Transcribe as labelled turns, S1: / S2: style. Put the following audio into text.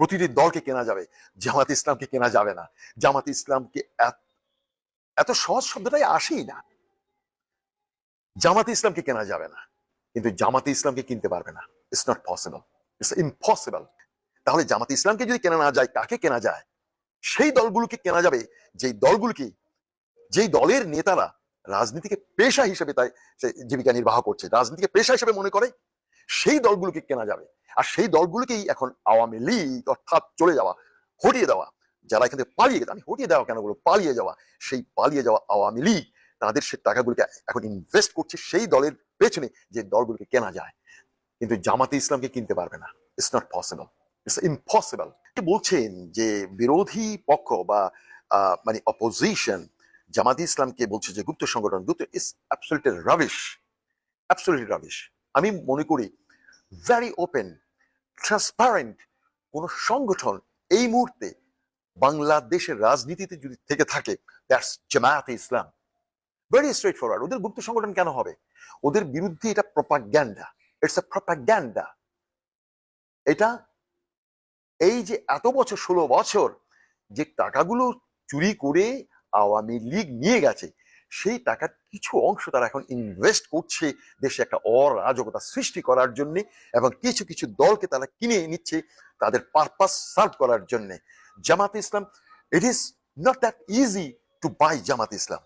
S1: প্রতিটি দলকে কেনা যাবে, জামাত ইসলামকে কেনা যাবে না। জামাত ইসলামকে এত- সহজ শব্দটাই আসেই না। জামাত ইসলামকে কেনা যাবে না, কিন্তু জামাত ইসলামকে কিনতে পারবে না। It's not possible it's impossible তাহলে জামাত ইসলামকে যদি কেনা না যায়, কাকে কেনা যায়? সেই দলগুলোকে কেনা যাবে, যেই দলগুলোকে, যেই দলের নেতারা রাজনীতিকে পেশা হিসেবে তাই জীবিকা নির্বাহ করছে, রাজনীতিকে পেশা হিসেবে মনে করে সেই দলগুলোকে কেনা যাবে। আর সেই দলগুলোকেই এখন আওয়ামী লীগ অর্থাৎ চলে যাওয়া, হটিয়ে দেওয়া, যারা এখান থেকে পালিয়ে আমি হটিয়ে দেওয়া কেন বলব? পালিয়ে যাওয়া। সেই পালিয়ে যাওয়া আওয়ামী লীগ, তাদের সে টাকাগুলোকে এখন ইনভেস্ট করছে সেই দলের পেছনে যে দলগুলোকে কেনা যায়। কিন্তু জামাতে ইসলামকে কিনতে পারবে না। It's not possible it's impossible বলছেন যে বিরোধী পক্ষ বা মানে অপোজিশন জামাতি ইসলামকে বলছে যে গুপ্ত সংগঠন, গুপ্ত is absolutely rubbish absolutely rubbish আমি মনে করি ভেরি ওপেন ট্রান্সপারেন্ট কোন সংগঠন এই মুহূর্তে বাংলাদেশের রাজনীতিতে যদি থেকে থাকে that's Jamaate Islam. Very straightforward ওদের গুপ্ত সংগঠন কেন হবে? ওদের বিরুদ্ধে এটা প্রপাগ্যান্ডা ইটস এ প্রপাগ্যান্ডা এটা এই যে এত বছর, ষোলো বছর যে টাকাগুলো চুরি করে আওয়ামী লীগ নিয়ে গেছে সেই টাকার কিছু অংশ তারা এখন ইনভেস্ট করছে দেশে একটা অরাজকতা সৃষ্টি করার জন্য এবং কিছু কিছু দলকে তারা কিনে নিচ্ছে তাদের পারপাস সার্ভ করার জন্য। Jamaat Islam it is not that easy to buy Jamaat Islam.